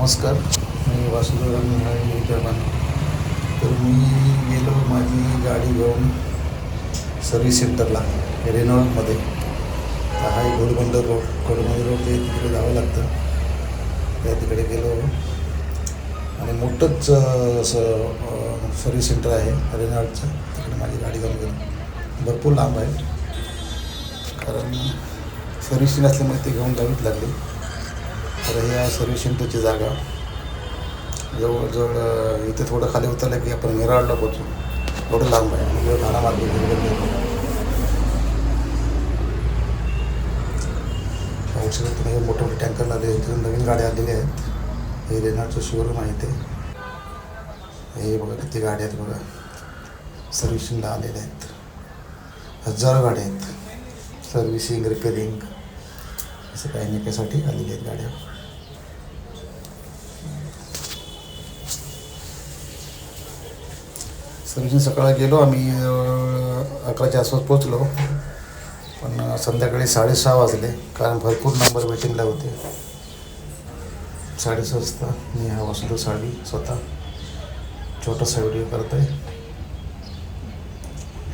नमस्कार मी वासुदेव नारायण विद्यमान. तर मी गेलो माझी गाडी घेऊन सर्व्हिस सेंटरला रेनॉल्डमध्ये. हा एक घोडबंदर रोड घोडबंदर रोड ते तिकडे जावं लागतं. त्या तिकडे गेलो. आणि मोठंच असं सर्व्हिस सेंटर आहे रेनॉल्डचं. तिकडे माझी गाडी घेऊन गेलो. भरपूर लांब आहे. कारण सर्व्हिसिंग असल्यामुळे ते घेऊन जावीच लागली. तर हे आहे सर्व्हिस जागा. जवळजवळ इथे थोडं खाली उतरलं की आपण मिराडला पोचू थोडं लांब आहे. म्हणजे ठाणा मार्ग औषधं तुम्ही मोठे मोठे टँकर आले इथे नवीन गाड्या आलेल्या आहेत. हे रेनाडचं शोरूम आहे ते हे बघा किती गाड्या आहेत बघा. सर्व्हिसिंगला आलेल्या आहेत. हजारो गाड्या आहेत. सर्व्हिसिंग रिपेरिंग असं काही नाही त्यासाठी आलेल्या आहेत गाड्या. सर्व्हिसिंग सकाळी गेलो आम्ही अकराच्या आसपास पोचलो पण संध्याकाळी साडेसहा वाजले कारण भरपूर नंबर वेटिंगला होते. साडेसहा वाजता मी हा वासुदेव साडी स्वतः. छोटासा व्हिडिओ करत आहे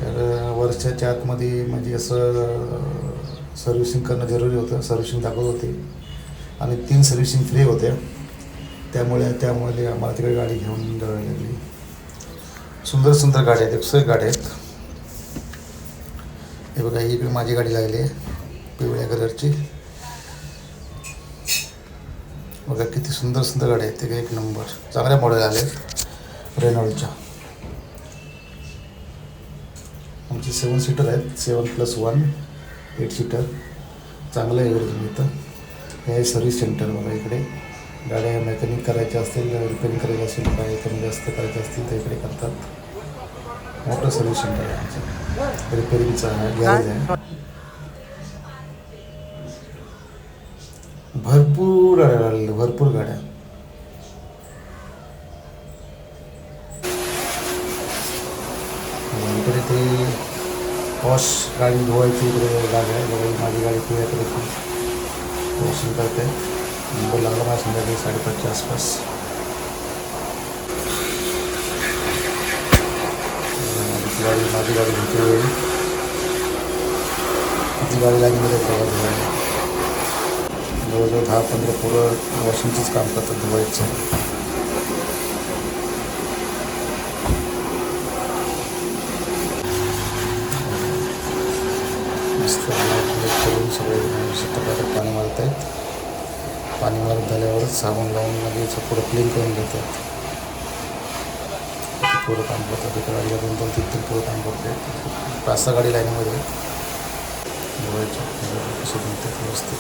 तर वर्षाच्या आतमध्ये म्हणजे असं सर्व्हिसिंग करणं जरुरी होतं. सर्व्हिसिंग दाखवत होते. आणि तीन सर्व्हिसिंग फ्री होत्या. त्यामुळे त्यामुळे आम्हाला तिकडे गाडी घेऊन जावी लागली. सुंदर सुंदर गाड्या आहेत एकशे गाड्या आहेत. हे बघा ही इकडे माझी गाडी लागली आहे पिवळ्या कलरची. बघा किती सुंदर सुंदर गाड्या आहेत ते एक नंबर. चांगल्या मॉडेल आले रेनॉल्डच्या आमची सेवन सीटर आहेत seven plus one eight seater चांगलं आहे मिळतं इथं. हे सर्व्हिस सेंटर बघा इकडे. गाड्या मेकॅनिक करायच्या असतील रिपेअरिंग करायची असेल काय कमी जास्त करायचे असतील ते इकडे करतात. मोठं सर्व्हिस सेंटर आहे आमचं. रिपेअरिंगचं गॅरेज आहे. भरपूर गाड्या भरपूर गाड्या. इकडे ते वॉश गाडी धुवायची इकडे जागा आहे. बघा माझी गाडी पिवळ्या वॉशिंग करते. नंबर लागला मला संध्याकाळी साडेपाचच्या आसपास गाडी माझी गाडी घेते वेळी किती गाडी लाईनमध्ये प्रवास झाला जवळजवळ दहा पंधरा पोरं वॉशिंगचंच काम करतात दुबईचं मस्त करून सगळे व्यवस्थित प्रकारे पाणी मारत आहेत पाणी मारत झाल्यावरच साबण लावून म्हणजे लगेच पुढं क्लीन करून घेतात पुढं काम करतात. एका गाडीला दोन दोन तीन तीन पुढं काम करतात पाच सहा गाडी लाईनमध्ये बनतात व्यवस्थित.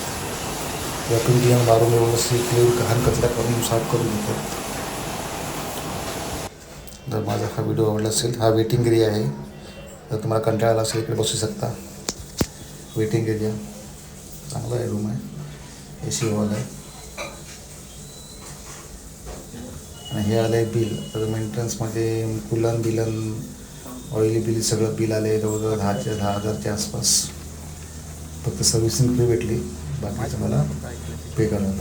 वॅक्युम क्लिअर मारून व्यवस्थित क्लिअर घाण कचरा करून साफ करून घेतात जर माझा हा व्हिडिओ आवडला असेल हा वेटिंग एरिया आहे. जर तुम्हाला कंटाळा आला असेल इकडे बसू शकता. वेटिंग एरिया चांगला आहे रूम आहे. ए सी हॉल आहे. आणि हे आलं आहे बिल तर मेंटेनन्समध्ये कुलन बिलन ऑइली बिल सगळं बिल आले जवळजवळ दहाच्या दहा हजारच्या आसपास. फक्त सर्व्हिसिंग फ्री भेटली. बाकीचं मला पे करावं